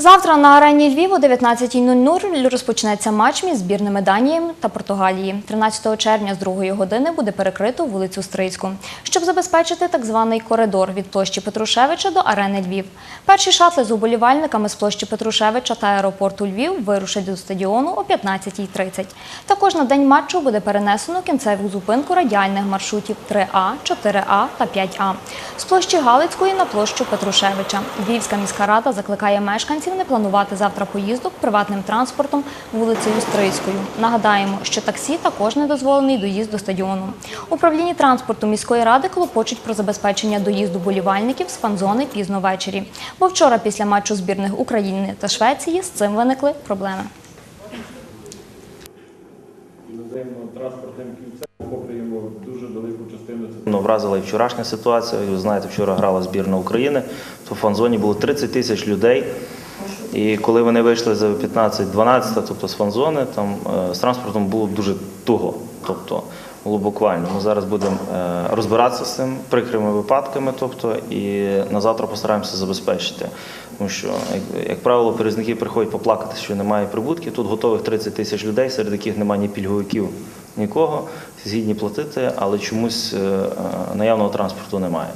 Завтра на арені Львів о 19.00 розпочнеться матч між збірними Данії та Португалії. 13 червня з 2 години буде перекрито вулицю Стрийську, щоб забезпечити так званий коридор від площі Петрушевича до арени Львів. Перші шатли з уболівальниками з площі Петрушевича та аеропорту Львів вирушать до стадіону о 15.30. Також на день матчу буде перенесено кінцеву зупинку радіальних маршрутів 3А, 4А та 5А. З площі Галицької на площу Петрушевича. Львівська міська рада закликає мешканців не планувати завтра поїздок приватним транспортом вулицею Стрийською. Нагадаємо, що таксі також не дозволений доїзд до стадіону. Управління транспорту міської ради клопочуть про забезпечення доїзду болівальників з фан-зони пізно ввечері. Бо вчора після матчу збірних України та Швеції з цим виникли проблеми. іноземного транспортним кільцем охоплюємо дуже велику частину Ну, вразила і вчорашня ситуація. Ви знаєте, вчора грала збірна України. То в фан-зоні було 30 тисяч людей. І коли вони вийшли за 15-12, тобто з фан-зони, там е, з транспортом було дуже туго. Тобто було буквально. Ми зараз будемо е, розбиратися з цим прикрими випадками, тобто, і на завтра постараємося забезпечити. Тому що, як, як правило, перевізники приходять поплакати, що немає прибутків. Тут готових 30 тисяч людей, серед яких немає ні пільговиків, нікого, згідні платити, але чомусь е, е, наявного транспорту немає.